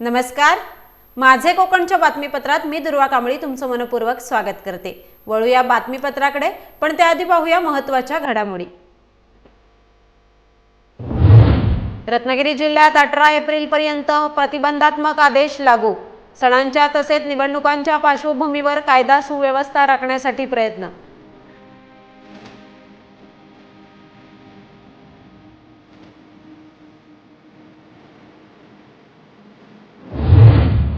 नमस्कार. माझे कोकणच्या बातमीपत्रात मी दुर्वा कांबळी तुमचं मनपूर्वक स्वागत करते. वळूया बातमीपत्राकडे पण त्याआधी पाहूया महत्त्वाच्या घडामोडी. रत्नागिरी जिल्ह्यात अठरा एप्रिल पर्यंत प्रतिबंधात्मक आदेश लागू. सणांच्या तसेच निवडणुकांच्या पार्श्वभूमीवर कायदा सुव्यवस्था राखण्यासाठी प्रयत्न.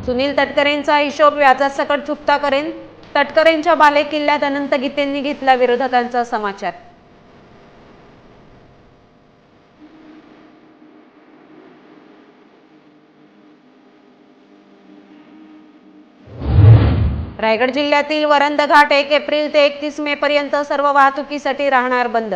सुनील तटकरेंचा हिशोब व्याजासकट चुकता करेन. तटकरेंच्या बालेकिल्ल्यात अनंत गीतेंनी घेतला विरोधकांचा समाचार. रायगड जिल्ह्यातील वरंद घाट एक एप्रिल ते एकतीस मे पर्यंत सर्व वाहतुकीसाठी राहणार बंद.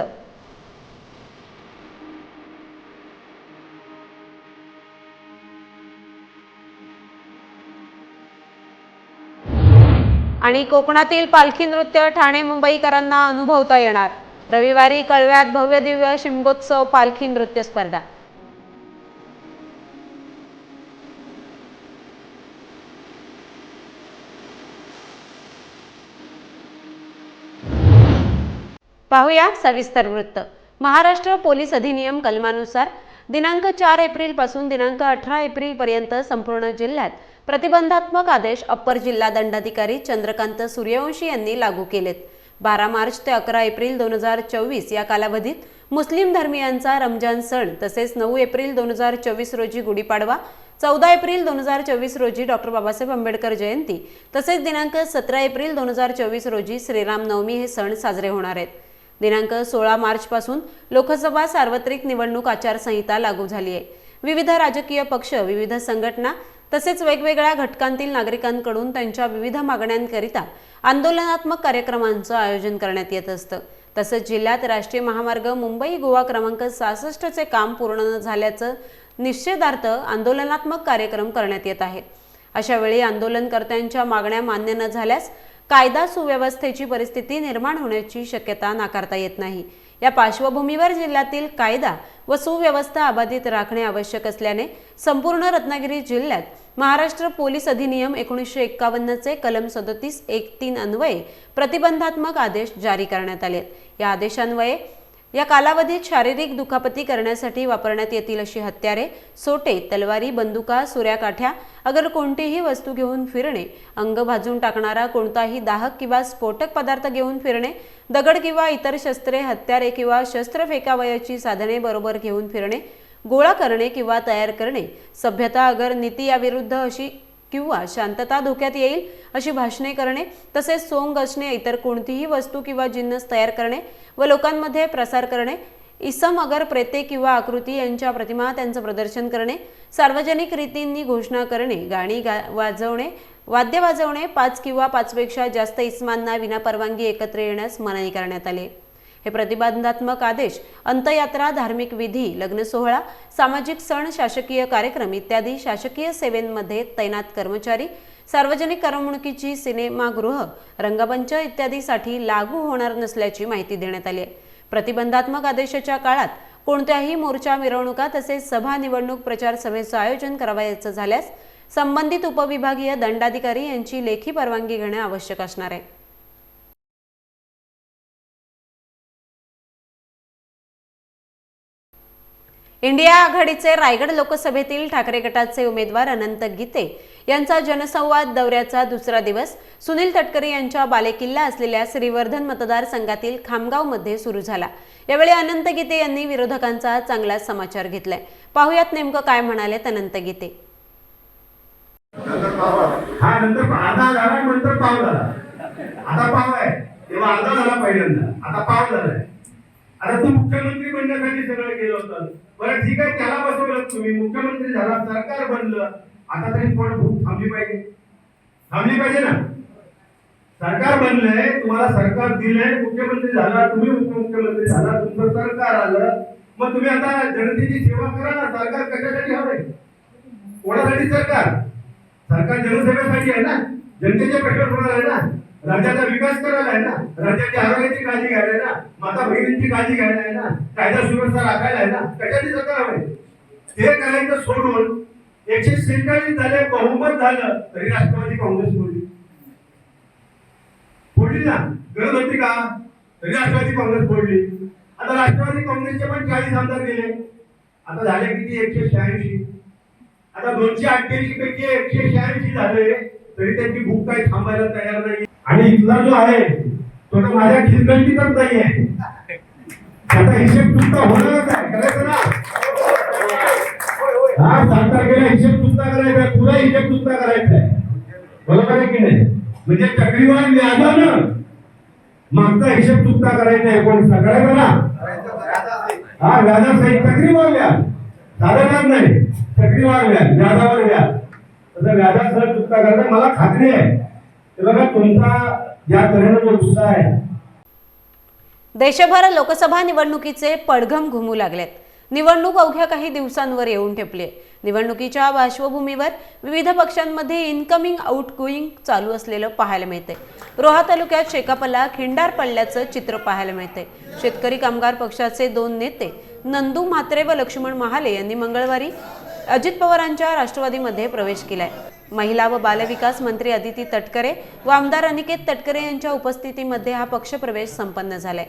आणि कोकणातील पालखी नृत्य ठाणे मुंबईकरांना अनुभवता येणार. रविवारी कळव्यात भव्य दिव्य शिमगोत्सव पालखी नृत्य स्पर्धा. पाहूया सविस्तर वृत्त. महाराष्ट्र पोलीस अधिनियम कलमानुसार दिनांक चार एप्रिलपासून दिनांक अठरा एप्रिल पर्यंत संपूर्ण जिल्ह्यात प्रतिबंधात्मक आदेश अप्पर जिल्हा दंडाधिकारी चंद्रकांत सूर्यवंशी यांनी लागू केलेत. बारा मार्च ते अकरा एप्रिल दोन हजार चोवीस या कालावधीत मुस्लिम धर्मियांचा रमजान सण तसेच नऊ एप्रिल दोन हजार चोवीस रोजी गुढीपाडवा चौदा एप्रिल दोन हजार चोवीस रोजी डॉक्टर बाबासाहेब आंबेडकर जयंती तसेच दिनांक सतरा एप्रिल दोन हजार चोवीस रोजी श्रीराम नवमी हे सण साजरे होणार आहेत. दिनांक सोळा मार्चपासून लोकसभा सार्वत्रिक निवडणूक आचारसंहिता लागू झाली आहे. विविध राजकीय पक्ष विविध संघटना तसेच वेगवेगळ्या घटकांतील नागरिकांकडून त्यांच्या विविध मागण्यांकरिता आंदोलनात्मक कार्यक्रमांचं आयोजन करण्यात येत असतं. तसंच जिल्ह्यात राष्ट्रीय महामार्ग मुंबई गोवा क्रमांक सहासष्टचे काम पूर्ण न झाल्याचं निश्चयदार्थ आंदोलनात्मक कार्यक्रम करण्यात येत आहेत अशावेळी आंदोलनकर्त्यांच्या मागण्या मान्य न झाल्यास कायदा सुव्यवस्थेची परिस्थिती निर्माण होण्याची शक्यता नाकारता येत नाही. या पार्श्वभूमीवर जिल्ह्यातील कायदा व सुव्यवस्था अबाधित राखणे आवश्यक असल्याने संपूर्ण रत्नागिरी जिल्ह्यात महाराष्ट्र पोलीस अधिनियम एकोणीसशे एक्कावन्नचे कलम सदतीस एक तीन अन्वये प्रतिबंधात्मक आदेश जारी करण्यात आले. या आदेशान्वये या कालावधीत शारीरिक दुखापती करण्यासाठी वापरण्यात येतील अशी हत्यारे सोटे तलवारी बंदुका सुऱ्याकाठ्या अगर कोणतीही वस्तू घेऊन फिरणे अंग भाजून टाकणारा कोणताही दाहक किंवा स्फोटक पदार्थ घेऊन फिरणे दगड किंवा इतर शस्त्रे हत्यारे किंवा शस्त्र फेकावयाची साधने बरोबर घेऊन फिरणे गोळा करणे किंवा तयार करणे सभ्यता अगर नीती याविरुद्ध अशी किंवा शांतता धोक्यात येईल अशी भाषणे करणे तसेच सोंग असणे इतर कोणतीही वस्तू किंवा जिन्नस तयार करणे व लोकांमध्ये प्रसार करणे इसम अगर प्रेते किंवा आकृती यांच्या प्रतिमा त्यांचं प्रदर्शन करणे सार्वजनिक रीतींनी घोषणा करणे गाणी गा वाजवणे वाद्य वाजवणे पाच किंवा पाचपेक्षा जास्त इस्मांना विनापरवानगी एकत्र येण्यास मनाई करण्यात आली. हे प्रतिबंधात्मक आदेश अंतयात्रा धार्मिक विधी लग्नसोहळा सामाजिक सण शासकीय कार्यक्रम इत्यादी शासकीय सेवेंमध्ये तैनात कर्मचारी सार्वजनिक करमणुकीची सिनेमागृह रंगमंच इत्यादीसाठी लागू होणार नसल्याची माहिती देण्यात आली आहे. प्रतिबंधात्मक आदेशाच्या काळात कोणत्याही मोर्चा मिरवणुका तसेच सभा निवडणूक प्रचार सभेचं आयोजन करावयाचं झाल्यास संबंधित उपविभागीय दंडाधिकारी यांची लेखी परवानगी घेणे आवश्यक असणार आहे. इंडिया आघाडीचे रायगड लोकसभेतील ठाकरे गटाचे उमेदवार अनंत गीते यांचा जनसंवाद दौऱ्याचा दुसरा दिवस. सुनील तटकरे यांच्या बालेकिल्ला असलेल्या श्रीवर्धन मतदारसंघातील खामगावमध्ये सुरू झाला. यावेळी अनंत गीते यांनी विरोधकांचा चांगला समाचार घेतलाय. पाहुयात नेमकं काय म्हणालेत अनंत गीते. आता. पाव आहे. तेव्हा झाला पहिल्यांदा. आता पाव झालाय. आता तू मुख्यमंत्री बनण्यासाठी सगळं केलं होतं बरं ठीक आहे त्याला बसवलं तुम्ही. मुख्यमंत्री झाला सरकार बनलं. आता तरी थोडं भूक थांबली पाहिजे. थांबली पाहिजे ना? सरकार बनलंय तुम्हाला सरकार दिलंय मुख्यमंत्री झाला तुम्ही उपमुख्यमंत्री झाला तुमचं सरकार आलं. मग तुम्ही आता जनतेची सेवा करा ना. सरकार कशासाठी हवंय? कोणासाठी सरकार? सरकार जनसेवेसाठी आहे ना? जनतेच्या पेट्रोल होणार आहे ना? राज्याचा विकास करायला आहे ना राज्याच्या आरोग्याची काळजी घ्यायला आहे ना माता बहिणींची काळजी घ्यायला आहे ना कायदा सुव्यवस्था राखायला आहे ना कशाची सरकार हवंय हे करायचं सोडून एकशे सेहेचाळीस झाले बहुमत झालं तरी राष्ट्रवादी काँग्रेस फोडली फोडली ना गरज होती का? तरी राष्ट्रवादी काँग्रेस फोडली आता राष्ट्रवादी काँग्रेसचे पण चाळीस आमदार गेले. आता झाले किती? एकशे शहाऐंशी. आता दोनशे अठ्ठ्याऐंशी पैकी एकशे शहाऐंशी झाले तरी त्यांची भूक काही थांबायला तयार नाही आणि इथला जो आहे तो तर माझ्या खिलगंजीतच नाही आहे आता हिशेब तुमचा होणारच आहे करायचं ना? हा सात तारखेला हिशेब तुमचा करायचा आहे पुरा हिशेब तुमचा करायचा आहे. बरोबर आहे की नाही? म्हणजे चक्रीवाढ व्याजानं मागचा हिशेब तुमचा करायचा आहे कोण करायचा ना? हा व्याजासहित साहेब व्याज. साधं व्याज नाही. चक्रीवाढ व्याज व्याजावर व्याज. तसं व्याजासह तुमचा करायचा मला खात्री आहे. बघा तुमचा जो उत्साह आहे. देशभर लोकसभा निवडणुकीचे पडघम घुमू लागलेत. निवडणूक अवघ्या काही दिवसांवर येऊन ठेपली निवडणुकीच्या पार्श्वभूमीवर विविध पक्षांमध्ये इनकमिंग आउटगोईंग चालू असलेलं पाहायला मिळते रोहा तालुक्यात शेकापला खिंडार पडल्याचं चित्र पाहायला मिळते शेतकरी कामगार पक्षाचे दोन नेते नंदू म्हात्रे व लक्ष्मण महाले यांनी मंगळवारी अजित पवारांच्या राष्ट्रवादीमध्ये प्रवेश केलाय. महिला व बालविकास मंत्री अदिती तटकरे व आमदार अनिकेत तटकरे यांच्या उपस्थितीमध्ये हा पक्षप्रवेश संपन्न झालाय.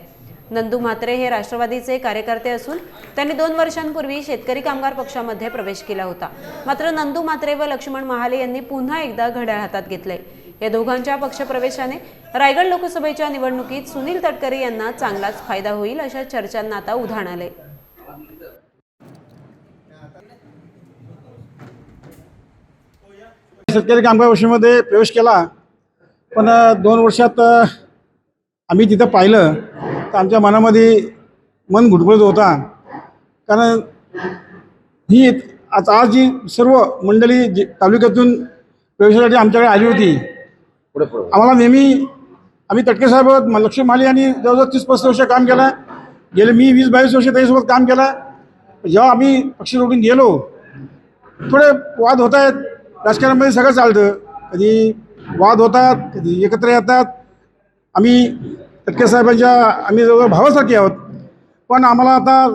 नंदू म्हात्रे हे राष्ट्रवादीचे कार्यकर्ते असून त्यांनी दोन वर्षांपूर्वी शेतकरी कामगार पक्षामध्ये प्रवेश केला होता. मात्र नंदू म्हात्रे व लक्ष्मण महाले यांनी पुन्हा एकदा घड्याळ हातात घेतले या दोघांच्या पक्षप्रवेशाने रायगड लोकसभेच्या निवडणुकीत सुनील तटकरे यांना चांगलाच फायदा होईल अशा चर्चांना आता उधाण आले शेतकरी कामगार परिषदेमध्ये प्रवेश केला पण दोन वर्षात आम्ही तिथं पाहिलं तर आमच्या मनामध्ये मन घुटफुटत होता. कारण ही आज आज जी सर्व मंडळी जी तालुक्यातून प्रवेशासाठी आमच्याकडे आली होती आम्हाला नेहमी आम्ही तटके साहेब म- लक्ष्मी माली यांनी जवळजवळ तीस पस्तीस वर्ष काम केलं. गेले मी वीस बावीस वर्ष त्याच्यासोबत काम केलं. जेव्हा आम्ही पक्ष सोडून गेलो थोडे वाद होत आहेत राजकारणामध्ये सगळं चालतं. कधी वाद होतात कधी एकत्र येतात. आम्ही तटके साहेबांच्या आम्ही जवळ भावासारखे आहोत. पण आम्हाला आता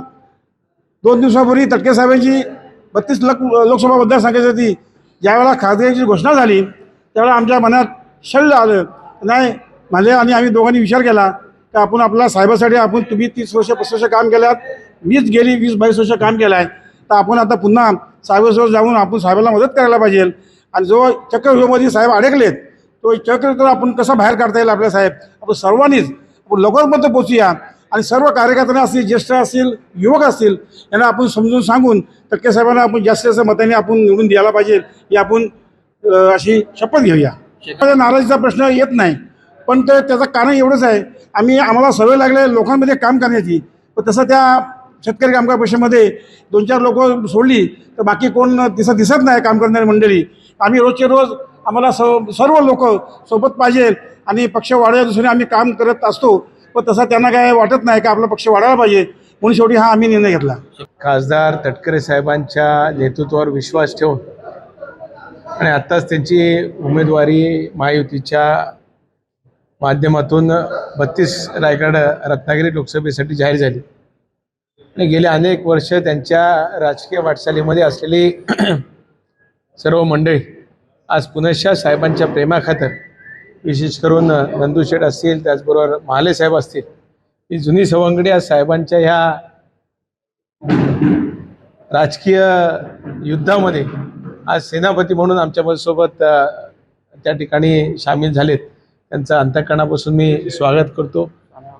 दोन दिवसापूर्वी तटके साहेबांची बत्तीस लक लोकसभा मतदारसंघाची होती. ज्यावेळेला खासदारांची घोषणा झाली त्यावेळेला आमच्या मनात शल्य आलं. नाही माले आणि आम्ही दोघांनी विचार केला की आपण आपल्या साहेबासाठी आपण तुम्ही तीस वर्ष पस्तीस वर्ष काम केल्यात. मीच गेली वीस बावीस वर्ष काम केलं आहे तर आपण आता पुन्हा साहेबासोबत जाऊन आपण साहेबाला मदत करायला पाहिजे. आणि जो चक्रव्यूहामध्ये साहेब अडकलेत तो चक्र आपण कसा बाहेर काढता येईल आपल्या साहेब? आपण सर्वांनीच आपण लवकरपर्यंत पोचूया आणि सर्व कार्यकर्त्यांना असतील ज्येष्ठ असतील युवक असतील यांना आपण समजून सांगून टक्के साहेबांना आपण जास्तीत जास्त मताने आपण निवडून द्यायला पाहिजे ही आपण अशी शपथ घेऊया. माझ्या नाराजीचा प्रश्न येत नाही पण ते त्याचं कारण एवढंच आहे. आम्ही आम्हाला सवय लागले लोकांमध्ये काम करण्याची. पण तसं त्या शेतकरी कामगार परिषदेमध्ये दोन चार लोक सोडली तर बाकी कोण दिसत दिसत नाही काम करणारी मंडळी. आम्ही रोजचे रोज आम्हाला सर्व सर्व लोक सोबत पाहिजे आणि पक्ष वाढवल्या दुसऱ्याने आम्ही काम करत असतो. पण तसं त्यांना काय वाटत नाही का आपला पक्ष वाढायला पाहिजे म्हणून शेवटी हा आम्ही निर्णय घेतला. खासदार तटकरे साहेबांच्या नेतृत्वावर विश्वास ठेवून आणि आत्ताच त्यांची उमेदवारी महायुतीच्या माध्यमातून बत्तीस रायगड रत्नागिरी लोकसभेसाठी जाहीर झाली. आणि गेले अनेक वर्ष त्यांच्या राजकीय वाटचालीमध्ये असलेली सर्व मंडळी आज पुनश्च साहेबांच्या प्रेमाखातर विशेष करून नंदूशेठ असतील त्याचबरोबर महाले साहेब असतील ही जुनी सवंगडी आज साहेबांच्या ह्या राजकीय युद्धामध्ये आज सेनापती म्हणून आमच्यासोबत त्या ठिकाणी सामील झालेत. त्यांचं अंतकरणापासून मी स्वागत करतो.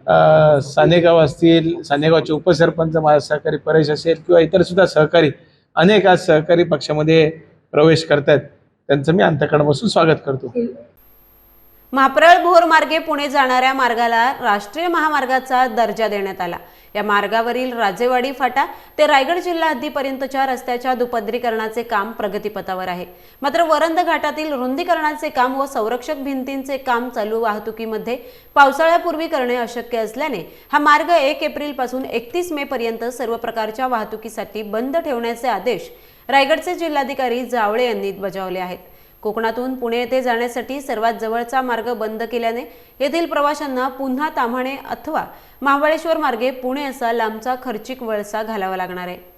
सानेगाव असतील सानेगावचे उपसरपंच माझा सहकारी परेश असेल किंवा इतर सुद्धा सहकारी अनेक आज सहकारी पक्षामध्ये प्रवेश करतायत. त्यांचं मी अंतकरणापासून स्वागत करतो. म्हाप्रळ भोर मार्गे पुणे जाणाऱ्या मार्गाला राष्ट्रीय महामार्गाचा दर्जा देण्यात आला. या मार्गावरील राजेवाडी फाटा ते रायगड जिल्हा हद्दीपर्यंतच्या रस्त्याच्या दुपदरीकरणाचे काम प्रगतीपथावर आहे. मात्र वरंद घाटातील रुंदीकरणाचे काम व संरक्षक भिंतींचे काम चालू वाहतुकीमध्ये पावसाळ्यापूर्वी करणे अशक्य असल्याने हा मार्ग एक एप्रिलपासून एकतीस मे पर्यंत सर्व प्रकारच्या वाहतुकीसाठी बंद ठेवण्याचे आदेश रायगडचे जिल्हाधिकारी जावळे यांनी बजावले आहेत. कोकणातून पुणे येथे जाण्यासाठी सर्वात जवळचा मार्ग बंद केल्याने येथील प्रवाशांना पुन्हा ताम्हाणे अथवा महाबळेश्वर मार्गे पुणे असा लांबचा खर्चिक वळसा घालावा लागणार आहे.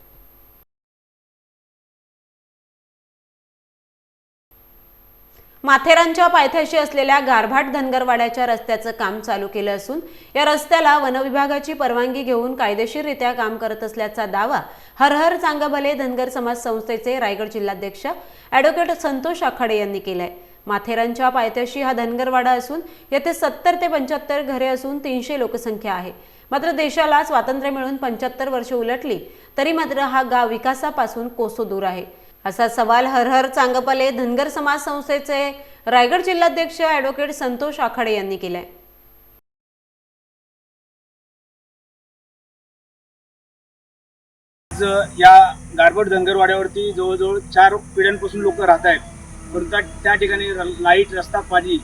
माथेरानच्या पायथ्याशी असलेल्या गारभाट धनगरवाड्याच्या रस्त्याचं काम चालू केलं असून या रस्त्याला वनविभागाची परवानगी घेऊन कायदेशीररित्या काम करत असल्याचा दावा हरहर चांगभले धनगर समाज संस्थेचे रायगड जिल्हाध्यक्ष ॲडव्होकेट संतोष आखाडे यांनी केलाय. माथेरानच्या पायथ्याशी हा धनगरवाडा असून येथे सत्तर ते पंच्याहत्तर घरे असून तीनशे लोकसंख्या आहे. मात्र देशाला स्वातंत्र्य मिळून पंच्याहत्तर वर्ष उलटली तरी मात्र हा गाव विकासापासून कोसो दूर आहे. असा सवाल हरहर चांगपाले चांगपले धनगर समाज संस्थेचे रायगड जिल्हाध्यक्ष ॲडव्होकेट संतोष आखाडे यांनी केलाय. आज या गारबट धनगरवाड्यावरती जवळजवळ चार पिढ्यांपासून लोक राहत आहेत. परंतु त्या- त्या ठिकाणी र- लाइट रस्ता पाणी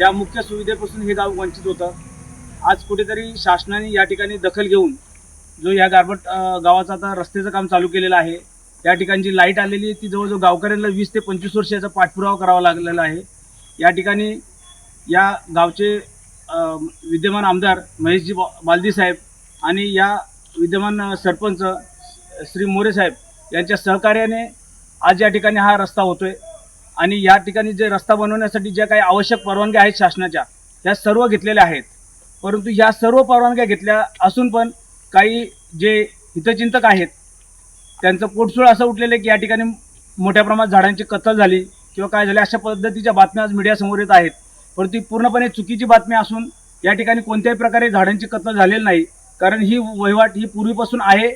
या मुख्य सुविधेपासून हे गाव वंचित होतं. आज कुठेतरी शासनाने या ठिकाणी दखल घेऊन जो या गारबट गावाचा गावाचं आता रस्त्याचं काम चालू केलेलं आहे त्या ठिकाणी लाइट आलेली आहे ती जवळजवळ गावकऱ्यांना वीस ते पंचवीस वर्षाचा पाठपुरावा करावा लागलेला आहे. या ठिकाणी या गावचे विद्यमान आमदार महेशजी बा- बालदी साहेब आणि या विद्यमान सरपंच श्री मोरे साहेब यांच्या सहकार्याने आज या ठिकाणी हा रस्ता होतोय. आणि या ठिकाणी जे रस्ता बनवण्यासाठी ज्या काही आवश्यक परवानग्या आहेत शासनाच्या त्या सर्व घेतलेल्या आहेत. परंतु या सर्व परवानग्या घेतल्या असून पण काही जे हितचिंतक आहेत त्यांचं पोटसूळ असं उठलेलं आहे की या ठिकाणी मोठ्या प्रमाणात झाडांची कत्तल झाली किंवा काय झाले अशा पद्धतीच्या बातम्या आज मीडियासमोर येत आहेत. परंतु ती पूर्णपणे चुकीची बातमी असून या ठिकाणी कोणत्याही प्रकारे झाडांची कत्तल झालेली नाही. कारण ही वहिवाट ही पूर्वीपासून आहे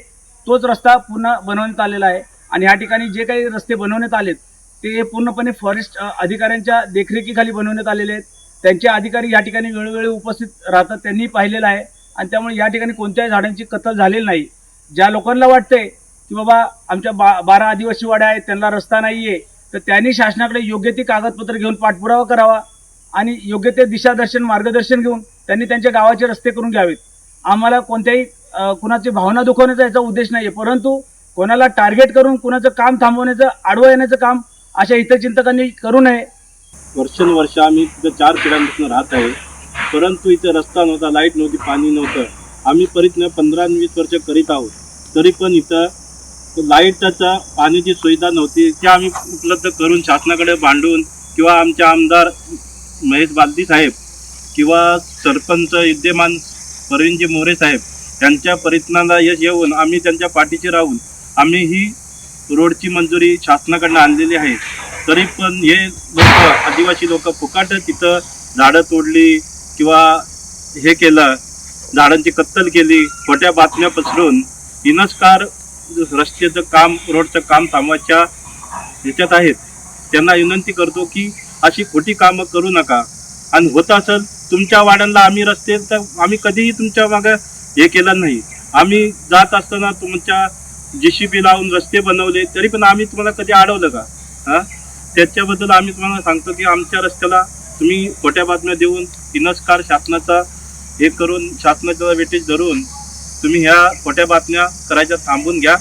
तोच रस्ता पुन्हा बनवण्यात आलेला आहे. आणि या ठिकाणी जे काही रस्ते बनवण्यात आलेत ते पूर्णपणे फॉरेस्ट अधिकाऱ्यांच्या देखरेखीखाली बनवण्यात आलेले आहेत. त्यांचे अधिकारी या ठिकाणी वेळोवेळी उपस्थित राहतात त्यांनी पाहिलेलं आहे. आणि त्यामुळे या ठिकाणी कोणत्याही झाडांची कत्तल झालेली नाही. ज्या लोकांना वाटते की बाबा आमच्या बा बारा आदिवासी वाड्या आहेत त्यांना रस्ता नाही आहे तर त्यांनी शासनाकडे योग्य ती कागदपत्र घेऊन पाठपुरावा करावा आणि योग्य ते दिशादर्शन मार्गदर्शन घेऊन त्यांनी त्यांच्या गावाचे रस्ते करून घ्यावेत. आम्हाला कोणत्याही कुणाची भावना दुखवण्याचा याचा उद्देश नाही आहे परंतु कोणाला टार्गेट करून कुणाचं काम थांबवण्याचं आडवं येण्याचं काम अशा हितचिंतकांनी करू नये. वर्षानुवर्ष आम्ही तिथं चार पिढ्यांपासून राहत आहे परंतु इथं रस्ता नव्हता लाइट नव्हती पाणी नव्हतं. आम्ही परितनं पंधरा वीस वर्ष करीत आहोत तरी पण इथं लाईटचा पाण्याची सुविधा नव्हती. ती आम्ही उपलब्ध करून शासनाकडे भांडून किंवा आमच्या आमदार महेश बालदी साहेब किंवा सरपंच विद्यमान प्रवीणजी मोरे साहेब यांच्या प्रयत्नाला यश येऊन आम्ही त्यांच्या पाठीशी राहून आम्ही ही रोडची मंजुरी शासनाकडनं आणलेली आहे. तरी पण हे लोक आदिवासी लोक फुकाट तिथं झाडं तोडली किंवा हे केलं झाडांची कत्तल केली खोट्या बातम्या पसरून इनस्कार रस्त्याचं काम रोडचं काम थांबवायच्या ह्याच्यात आहेत. त्यांना विनंती करतो की अशी खोटी कामं करू नका. आणि होत असेल तुमच्या वाड्यांना आम्ही रस्ते तर आम्ही कधीही तुमच्या मागे हे केलं नाही. आम्ही जात असताना तुमच्या जे सी बी लावून रस्ते बनवले तरी पण आम्ही तुम्हाला कधी अडवलं का? हां? त्याच्याबद्दल आम्ही तुम्हाला सांगतो की आमच्या रस्त्याला तुम्ही खोट्या बातम्या देऊन तिनस्कार शासनाचा हे करून शासनाचा वेटेज धरून तुम्ही ह्या खोट्या बातम्या करायच्या थांबून घ्या.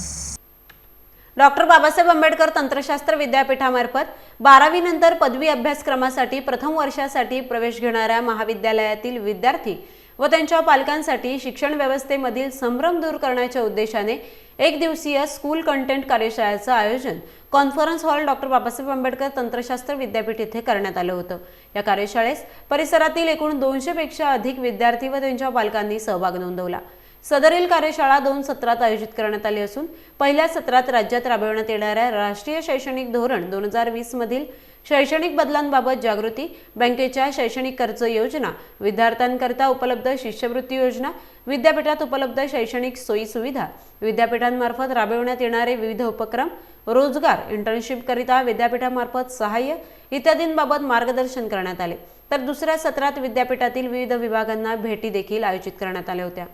डॉक्टर बाबासाहेब आंबेडकर तंत्रशास्त्र विद्यापीठामार्फत बारावी नंतर पदवी अभ्यासक्रमासाठी प्रथम वर्षासाठी प्रवेश घेणाऱ्या महाविद्यालयातील विद्यार्थी व त्यांच्या पालकांसाठी शिक्षण व्यवस्थेमधील संभ्रम दूर करण्याच्या उद्देशाने एक दिवसीय स्कूल कंटेंट कार्यशाळेचं आयोजन conference hall doctor Babasaheb Ambedkar तंत्रशास्त्र विद्यापीठ येथे करण्यात आलं होतं. या कार्यशाळेस परिसरातील एकूण दोनशेपेक्षा अधिक विद्यार्थी व त्यांच्या पालकांनी सहभाग नोंदवला. सदरील कार्यशाळा दोन सत्रात आयोजित करण्यात आली असून पहिल्या सत्रात राज्यात राबविण्यात येणाऱ्या राष्ट्रीय शैक्षणिक धोरण दोन हजार वीस मधील शैक्षणिक बदलांबाबत जागृती बँकेच्या शैक्षणिक कर्ज योजना विद्यार्थ्यांकरता उपलब्ध शिष्यवृत्ती योजना विद्यापीठात उपलब्ध शैक्षणिक सोयी सुविधा विद्यापीठांमार्फत राबविण्यात येणारे विविध उपक्रम रोजगार इंटर्नशिपकरिता विद्यापीठामार्फत सहाय्य इत्यादींबाबत मार्गदर्शन करण्यात आले. तर दुसऱ्या सत्रात विद्यापीठातील विविध विभागांना भेटी देखील आयोजित करण्यात आल्या होत्या.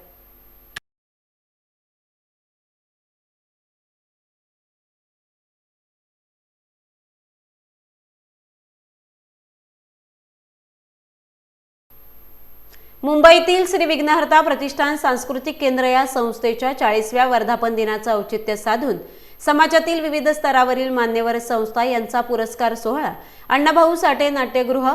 मुंबईतील श्री विघ्नहर्ता प्रतिष्ठान सांस्कृतिक केंद्र या संस्थेच्या चाळीसव्या वर्धापन दिनाचं औचित्य साधून समाजातील विविध स्तरावरील मान्यवर संस्था यांचा पुरस्कार सोहळा. अण्णाभाऊ साठे नाट्यगृह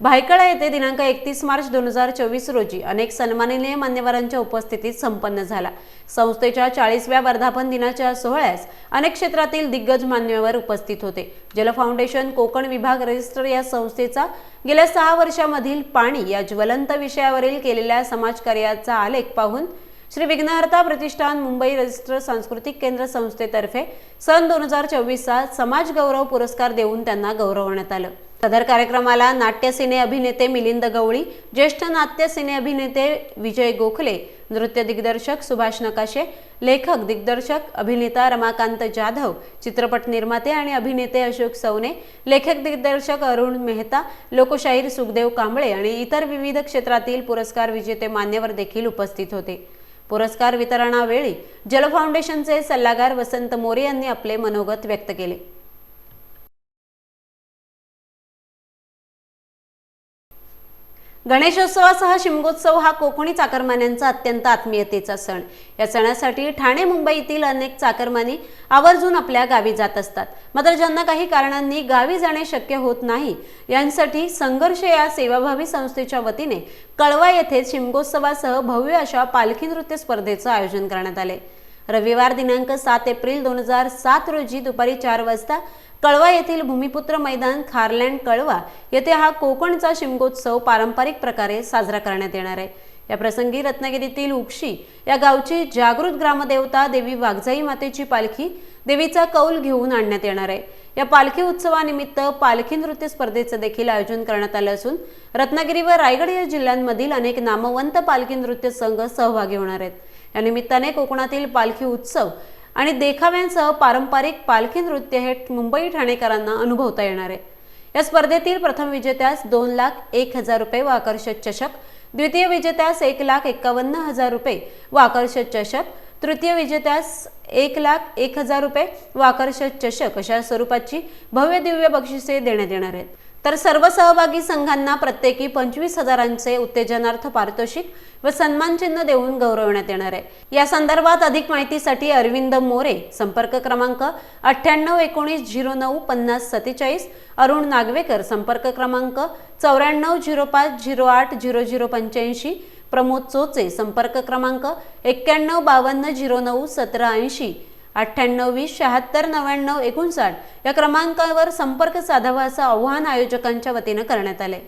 भायखळा येथे दिनांक एकतीस मार्च दोन हजार चोवीस रोजी अनेक सन्माननीय मान्यवरांच्या उपस्थितीत संपन्न झाला. संस्थेच्या चाळीसव्या वर्धापन दिनाच्या सोहळ्यास अनेक क्षेत्रातील दिग्गज मान्यवर उपस्थित होते. जल फाउंडेशन कोकण विभाग रजिस्टर या संस्थेचा गेल्या सहा वर्षामधील पाणी या ज्वलंत विषयावरील केलेल्या समाजकार्याचा आलेख पाहून श्री विघ्नहर्ता प्रतिष्ठान मुंबई रजिस्टर सांस्कृतिक केंद्र संस्थेतर्फे सन दोन हजार चोवीसचा समाज गौरव पुरस्कार देऊन त्यांना गौरवण्यात आलं. सदर कार्यक्रमाला नाट्यसिने अभिनेते मिलिंद गवळी ज्येष्ठ नाट्यसिने अभिनेते विजय गोखले नृत्य दिग्दर्शक सुभाष नकाशे लेखक दिग्दर्शक अभिनेता रमाकांत जाधव चित्रपट निर्माते आणि अभिनेते अशोक सवने लेखक दिग्दर्शक अरुण मेहता लोकशाहीर सुखदेव कांबळे आणि इतर विविध क्षेत्रातील पुरस्कार विजेते मान्यवर देखील उपस्थित होते. पुरस्कार वितरणावेळी जल फाउंडेशनचे सल्लागार वसंत मोरे यांनी आपले मनोगत व्यक्त केले. गणेशोत्सवासह शिमगोत्सव हा कोकणी चाकरमान्यांचा अत्यंत आत्मीयतेचा सण. या सणासाठी ठाणे मुंबईतील अनेक चाकरमानी आवर्जून आपल्या गावी जात असतात. मात्र ज्यांना काही कारणांनी गावी जाणे शक्य होत नाही यांसाठी संघर्ष या सेवाभावी संस्थेच्या वतीने कळवा येथे शिमगोत्सवासह भव्य अशा पालखी नृत्य स्पर्धेचं आयोजन करण्यात आले. रविवार दिनांक सात एप्रिल दोन हजार सात रोजी दुपारी चार वाजता कळवा येथील भूमिपुत्र मैदान खारलँड कळवा येथे हा कोकणचा शिमगोत्सव पारंपरिक प्रकारे साजरा करण्यात येणार आहे. या प्रसंगी रत्नागिरीतील उक्षी या गावची जागृत ग्रामदेवता देवी वाघजाई मातेची पालखी देवीचा कौल घेऊन आणण्यात येणार आहे. या पालखी उत्सवानिमित्त पालखी नृत्य स्पर्धेचं देखील आयोजन करण्यात आलं असून रत्नागिरी व रायगड या जिल्ह्यांमधील अनेक नामवंत पालखी नृत्य संघ सहभागी होणार आहेत. या निमित्ताने कोकणातील पालखी उत्सव आणि देखाव्यांसह पारंपरिक पालखी नृत्य हे मुंबई ठाणेकरांना अनुभवता येणार आहे. या स्पर्धेतील प्रथम विजेत्यास दोन लाख एक हजार रुपये व आकर्षक चषक द्वितीय विजेत्यास एक लाख एकावन्न हजार रुपये व आकर्षक चषक तृतीय विजेत्यास एक लाख एक हजार रुपये व आकर्षक चषक अशा स्वरूपाची भव्य दिव्य बक्षिसे देण्यात येणार आहेत. तर सर्व सहभागी संघांना प्रत्येकी पंचवीस हजारांचे उत्तेजनार्थ पारितोषिक व सन्मानचिन्ह देऊन गौरवण्यात येणार आहे. या संदर्भात अधिक माहितीसाठी अरविंद मोरे संपर्क क्रमांक अठ्ठ्याण्णव एकोणीस झिरो नऊ पन्नास सत्तेचाळीस अरुण नागवेकर संपर्क क्रमांक चौऱ्याण्णव झिरो पाच झिरो आठ झिरो झिरो पंच्याऐंशी प्रमोद चोचे संपर्क क्रमांक एक्क्याण्णव बावन्न झिरो नऊ सतरा ऐंशी अठ्ठ्याण्णव वीस शहात्तर नव्याण्णव एकोणसाठ या क्रमांकावर संपर्क साधावा असं आव्हान आयोजकांच्या वतीनं करण्यात आले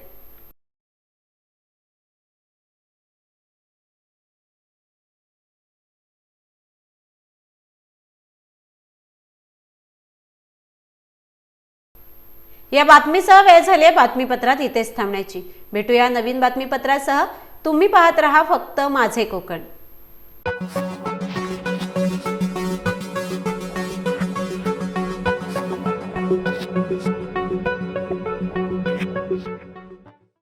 या बातमीसह वेळ झाली बातमीपत्रात इथेच थांबण्याची. भेटूया नवीन बातमीपत्रासह. तुम्ही पाहत रहा फक्त माझे कोकण.